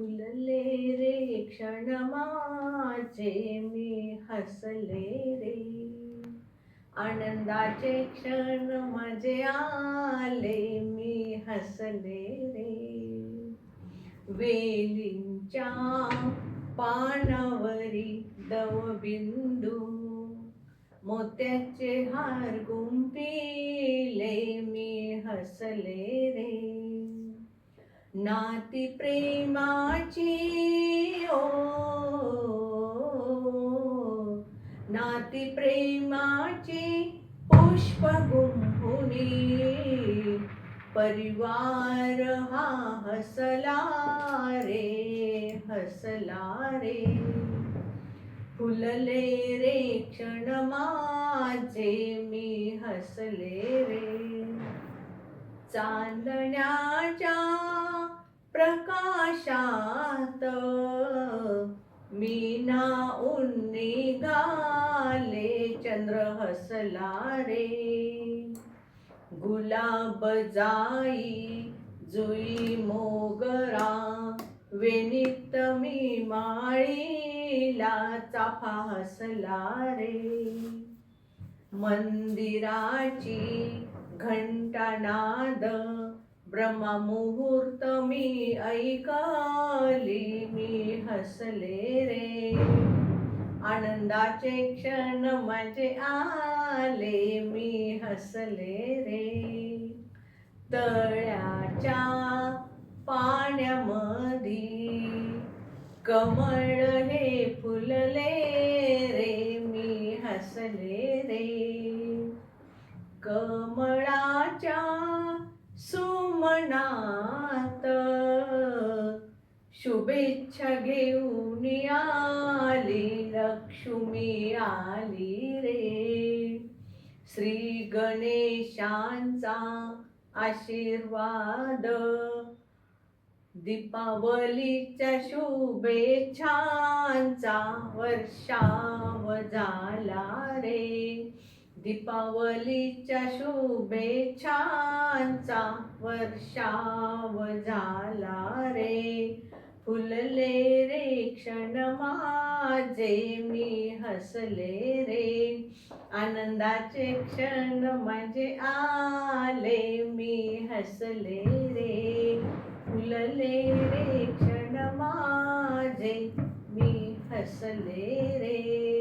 फुलले रे क्षण माझे मी हसले रे. आनंदाचे क्षण माझे आले मी हसले रे. वेलींच्या पानावरी दवबिंदू मोत्याचे हार गुंपिले मी हसले रे. नाती प्रेमाची ओ. नाती प्रेमाची पुष्प गुंफुनी परिवार हा हसला रे हसला रे. फुलले रे क्षण माझे मी हसले रे. चांदण्याच्या शांत मीना उन्नी गाले चंद्र हसला रे गुलाब जाई जुई मोगरा वेनित मी माळीला चाफा हसला रे मंदिराची घंटानाद ब्रह्ममुहूर्त मी ऐकाली मी हसले रे. आनंदाचे क्षण माझे आले मी हसले रे. तळ्याच्या पाण्यामधी कमळ हे फुलले रे मी हसले रे. आत शुभेच्छा घेऊन आली लक्ष्मी आली रे. श्री गणेशांचा आशीर्वाद दीपावलीच्या शुभेच्छांचा वर्षाव झाला रे. दीपावलीच्या शुभेच्छांचा वर्षाव झाला रे. फुलले रे क्षण माझे मी हसले रे. आनंदाचे क्षण माझे आले मी हसले रे. फुलले रे क्षण माझे मी हसले रे.